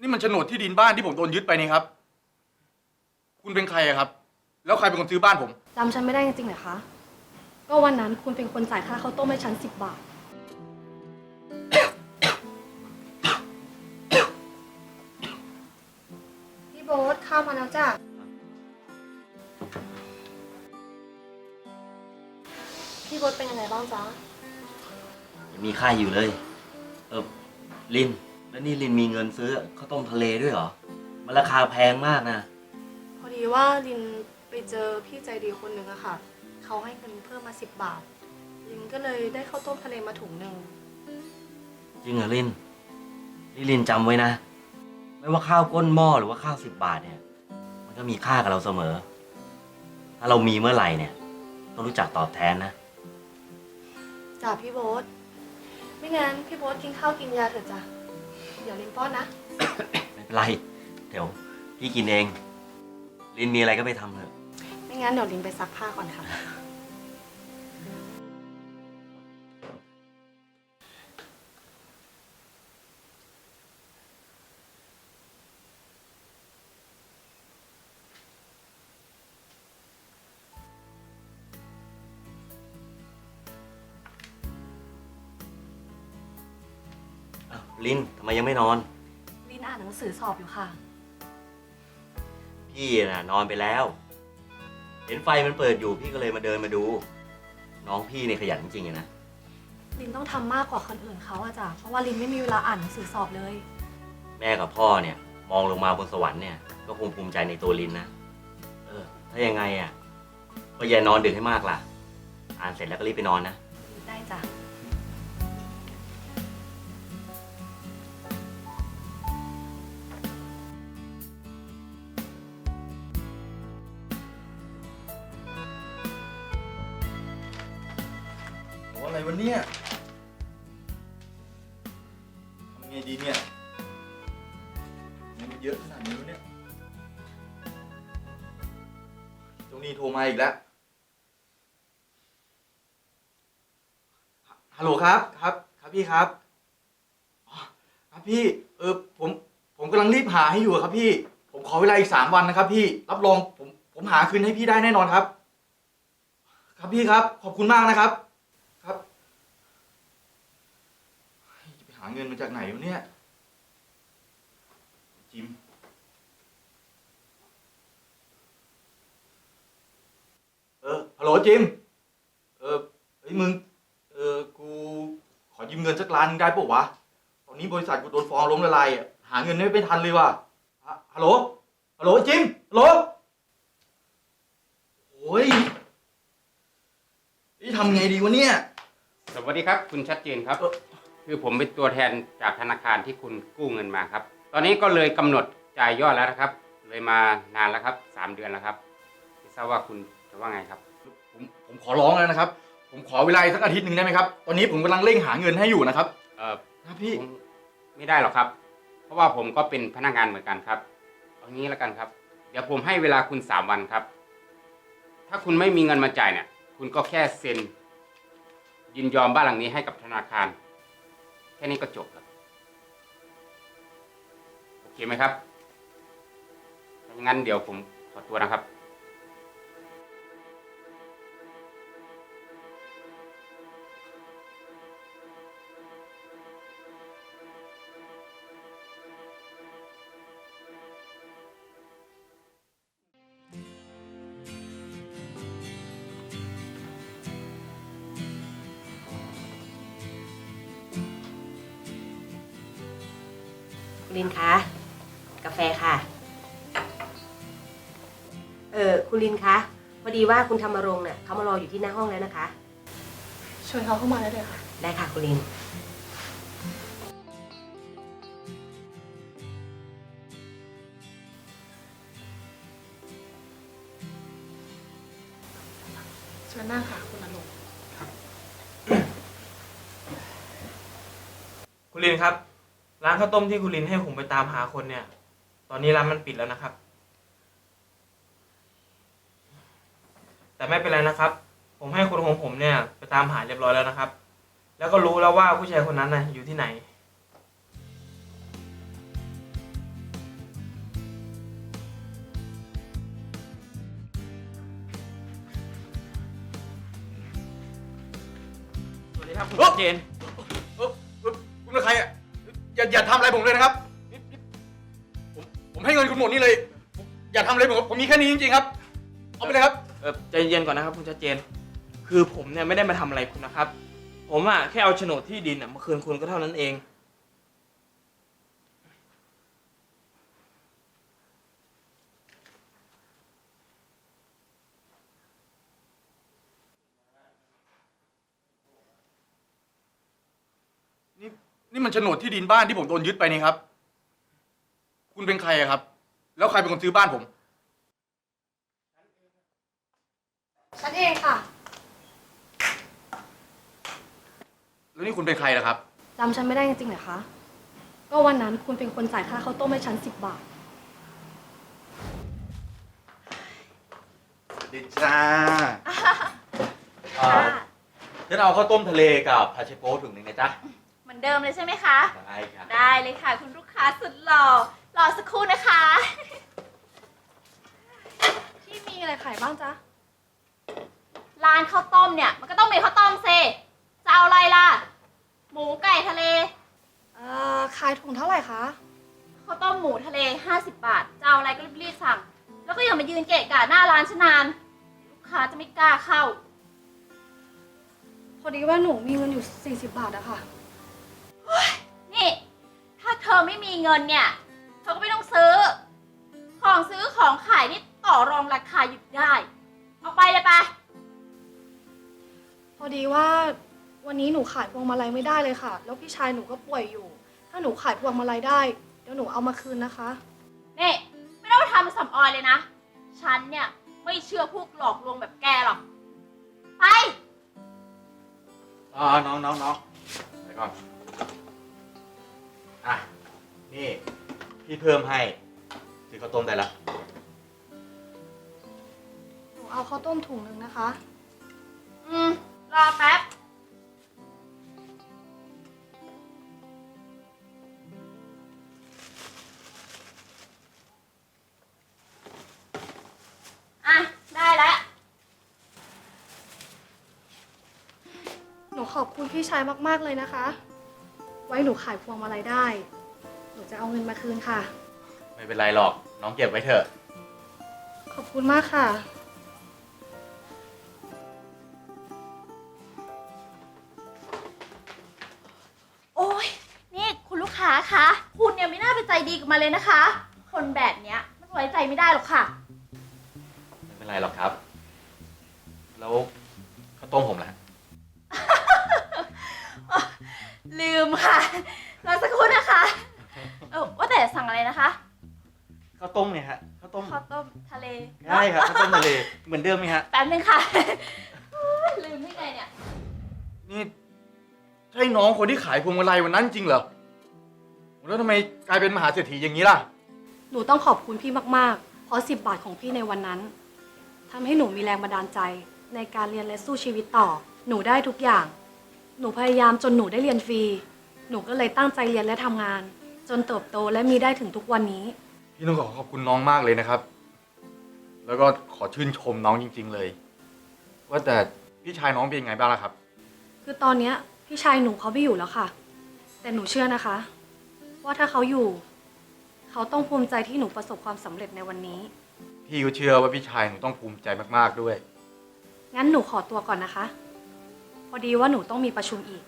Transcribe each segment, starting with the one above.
นี่มันโฉนดที่ดินบ้านที่ผมโดนยึดไปนี่ครับ คุณเป็นใครอะครับ แล้วใครเป็นคนซื้อบ้านผม จำฉันไม่ได้จริงๆเหรอคะ ก็วันนั้นคุณเป็นคนจ่ายค่าข้าวต้มให้ฉันสิบบาท พี่โบ๊ทข้าวมาแล้วจ้ะ พี่โบ๊ทเป็นยังไงบ้างจ๊ะ ยังมีค่าอยู่เลย เออลิน แล้วนี่ลินมีเงินซื้อข้าวต้มทะเลด้วยเหรอ มันราคาแพงมากนะ พอดีว่าลินไปเจอพี่ใจดีคนหนึ่งอะค่ะ เขาให้เงินเพิ่มมาสิบบาท ลินก็เลยได้ข้าวต้มทะเลมาถุงหนึ่ง จริงเหรอลินนี่ลินจำไว้นะ ไม่ว่าข้าวก้นหม้อหรือว่าข้าวสิบบาทเนี่ย มันก็มีค่ากับเราเสมอ ถ้าเรามีเมื่อไหร่เนี่ย ต้องรู้จักตอบแทนนะจ้ะพี่โบ๊ทไม่งั้นพี่โบ๊ทกินข้าวกินยาเถอะจ้ะเดี๋ยวลิน ป้อนนะ ไม่เป็นไร เดี๋ยวพี่กินเอง ลินมีอะไรก็ไปทำเถอะ ไม่งั้นเดี๋ยวลินไปซักผ้าก่อนค่ะ ลินทำไมยังไม่นอน ลินอ่านหนังสือสอบอยู่ค่ะ พี่น่ะ นอนไปแล้ว เห็นไฟมันเปิดอยู่พี่ก็เลยมาเดินมาดู น้องพี่เนี่ยขยันจริงๆอะนะ ลินต้องทำมากกว่าคนอื่นเขาอะจ้ะเพราะว่าลินไม่มีเวลาอ่านหนังสือสอบเลย แม่กับพ่อเนี่ย มองลงมาบนสวรรค์เนี่ย ก็คงภูมิใจในตัวลินนะ เออ ถ้ายังไงอะ ก็อย่านอนดึกให้มากล่ะ อ่านเสร็จแล้วก็รีบไปนอนนะ ได้จ้ะ วะเนี่ยทำไงดีเนี่ยเงินมันเยอะขนาดนี้วะเนี่ยตรงนี้โทรมาอีกแล้ว ฮัลโหลครับ ครับ ครับพี่ครับอ๋อครับพี่ เออ ผม ผมกำลังรีบหาให้อยู่อะครับพี่ ผมขอเวลาอีกสามวันนะครับพี่ รับรองผม ผมหาคืนให้พี่ได้แน่นอนครับ ครับพี่ครับ ขอบคุณมากนะครับเฮ้ยจะไปหาเงินมาจากไหนวะเนี่ย จิม เออฮัลโหลจิม เออเฮ้ยมึง เออกูขอยืมเงินสักล้านหนึงได้ปะวะ ตอนนี้บริษัทกูโดนฟ้องล้มละลายอะหาเงินไม่ทันเลยว่ะฮะฮัลโหล ฮัลโหลจิม ฮัลโหล โอ้ยนี่ทำไงดีวะเนี่ย สวัสดีครับ คุณชัดเจนครับ เอ่อ คือผมเป็นตัวแทนจากธนาคารที่คุณกู้เงินมาครับ ตอนนี้ก็เลยกำหนดจ่ายยอดแล้วนะครับ เลยมานานแล้วครับสามเดือนแล้วครับไม่ทราบว่าคุณจะว่าไงครับ ผมผมขอร้องแล้วนะครับ ผมขอเวลาอีกสักอาทิตย์หนึ่งได้ไหมครับ ตอนนี้ผมกำลังเร่งหาเงินให้อยู่นะครับเออนะพี่ ผมไม่ได้หรอกครับ เพราะว่าผมก็เป็นพนักงานเหมือนกันครับเอางี้แล้วกันครับ เดี๋ยวผมให้เวลาคุณสามวันครับ ถ้าคุณไม่มีเงินมาจ่ายเนี่ย คุณก็แค่เซ็น ยินยอมบ้านหลังนี้ให้กับธนาคาร แค่นี้ก็จบครับโอเคไหมครับงั้นเดี๋ยวผมขอตัวนะครับ ลินคะกาแฟค่ะ เออคุณลินคะพอดีว่าคุณธรรมรงค์เนี่ยเขามารออยู่ที่หน้าห้องแล้วนะคะ ชวนเขาเข้ามาได้เลยค่ะ ได้ค่ะคุณลินชวนนั่งค่ะคุณอารมณ์คุณลินครับ ร้านข้าวต้มที่คุณลินให้ผมไปตามหาคนเนี่ย ตอนนี้ร้านมันปิดแล้วนะครับ แต่ไม่เป็นไรนะครับ ผมให้คนของผมเนี่ย ไปตามหาเรียบร้อยแล้วนะครับ แล้วก็รู้แล้วว่าผู้ชายคนนั้นน่ะอยู่ที่ไหน สวัสดีครับคุณเจน คุณเป็นใครอะ อย่าอย่าทำอะไรผมเลยนะครับนี่นี่ผมผมให้เงินคุณหมดนี่เลยผมอย่าทำอะไรผมผมมีแค่นี้จริงๆครับ เอาไปเลยครับ เออใจเย็นก่อนนะครับ คุณชัดเจน คือผมเนี่ยไม่ได้มาทำอะไรคุณนะครับ ผมอะแค่เอาโฉนดที่ดินอะมาคืนคุณก็เท่านั้นเอง นี่นี่มันโฉนดที่ดินบ้านที่ผมโดนยึดไปนี่ครับ คุณเป็นใครอะครับ แล้วใครเป็นคนซื้อบ้านผม ฉันเองค่ะแล้วนี่คุณเป็นใครล่ะครับ จำฉันไม่ได้จริงๆเหรอคะ ก็วันนั้นคุณเป็นคนจ่ายค่าข้าวต้มให้ฉันสิบบาท ดิจ้าฉันเอาข้าวต้มทะเลกับพาเชโป้ถุงหนึ่งนะจ๊ะเหมื อนเดิมเลยใช่ไหมคะ ได้ครับ ได้เลยค่ะ คุณลูกค้าสุดหล่อรอสักครู่นะคะ ที่มีอะไรขายบ้างจ๊ะ ร้านข้าวต้มเนี่ย มันก็ต้องมีข้าวต้มเซจะเอาอะไรล่ะ หมูไก่ทะเล เอ่อ ขายถุงเท่าไหร่คะ ข้าวต้มหมูทะเล 50 บาท จะเอาอะไรก็รีบๆสั่ง แล้วก็อย่ามายืนเกะกะหน้าร้านฉันนาน ลูกค้าจะไม่กล้าเข้า พอดีว่าหนูมีเงินอยู่ 40 บาทอะค่ะนี่ถ้า เธอไม่มีเงินเนี่ย เธอก็ไม่ต้องซื้อ ของซื้อของขายนี่ต่อรองราคาหยุดได้ เอาไปเลยไป พอดีว่าวันนี้หนูขายพวงมาลัยไม่ได้เลยค่ะ แล้วพี่ชายหนูก็ป่วยอยู่ ถ้าหนูขายพวงมาลัยได้ เดี๋ยวหนูเอามาคืนนะคะ นี่ ไม่ต้องมาทำเป็นสำออยเลยนะ ฉันเนี่ยไม่เชื่อพวกหลอกลวงแบบแกหรอก ไป อ่าน้องน้องน้องไปก่อน อะ นี่พี่เพิ่มให้ซื้อข้าวต้มได้ละหนูเอาข้าวต้มถุงหนึ่งนะคะ อืม รอแป๊บ อะ ได้แล้ว หนูขอบคุณพี่ชายมาก ๆ เลยนะคะ ไว้หนูขายพวงมาลัยได้ หนูจะเอาเงินมาคืนค่ะ ไม่เป็นไรหรอก น้องเก็บไว้เถอะ ขอบคุณมากค่ะ โอ้ยนี่คุณลูกค้าคะ คุณเนี่ยไม่น่าไปใจดีกับมันเลยนะคะ คนแบบเนี้ยมันไว้ใจไม่ได้หรอกค่ะ ไม่เป็นไรหรอกครับ แล้วข้าวต้มผมล่ะ ลืมค่ะรอสักครู่นะคะเออว่าแต่สั่งอะไรนะคะข้าวต้มเนี่ยฮะข้าวต้มข้าวต้มทะเลได้ครับข้าวต้มทะเลเหมือนเดิมไหมฮะ แป๊บนึงค่ะโอ๊ยลืมได้ไงเนี่ย นี่ใช่น้องคนที่ขายพวงมาลัยวันนั้นจริงเหรอแล้วทำไมกลายเป็นมหาเศรษฐีอย่างนี้ล่ะ หนูต้องขอบคุณพี่มาก ๆ เพราะ10บาทของพี่ในวันนั้นทำให้หนูมีแรงบันดาลใจ ในการเรียนและสู้ชีวิตต่อ หนูได้ทุกอย่าง หนูพยายามจนหนูได้เรียนฟรี หนูก็เลยตั้งใจเรียนและทำงาน จนเติบโตและมีได้ถึงทุกวันนี้ พี่ต้องขอขอบคุณน้องมากเลยนะครับ แล้วก็ขอชื่นชมน้องจริง ๆ เลย ว่าแต่พี่ชายน้องเป็นยังไงบ้างล่ะครับ คือตอนเนี้ยพี่ชายหนูเขาไม่อยู่แล้วค่ะ แต่หนูเชื่อนะคะ ว่าถ้าเขาอยู่ เขาต้องภูมิใจที่หนูประสบความสำเร็จในวันนี้ พี่ก็เชื่อว่าพี่ชายหนูต้องภูมิใจมากๆด้วย งั้นหนูขอตัวก่อนนะคะพ อดีว่าหนูต้องมีประชุมอีก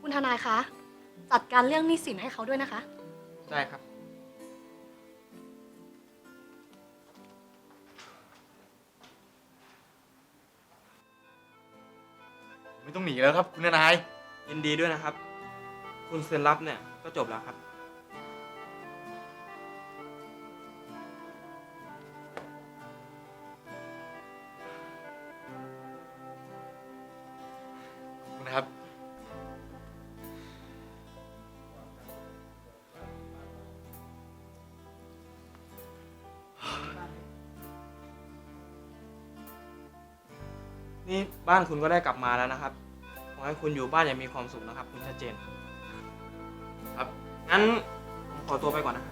คุณทนายคะ จัดการเรื่องหนี้สินให้เขาด้วยนะคะ ได้ครับ ไม่ต้องหนีแล้วครับ คุณนาย ยินดีด้วยนะครับ คุณเซ็นรับเนี่ยก็จบแล้วครับ นี่บ้านคุณก็ได้กลับมาแล้วนะครับ ขอให้คุณอยู่บ้านอย่างมีความสุขนะครับ คุณชัดเจน ครับ งั้นผมขอตัวไปก่อนนะครับ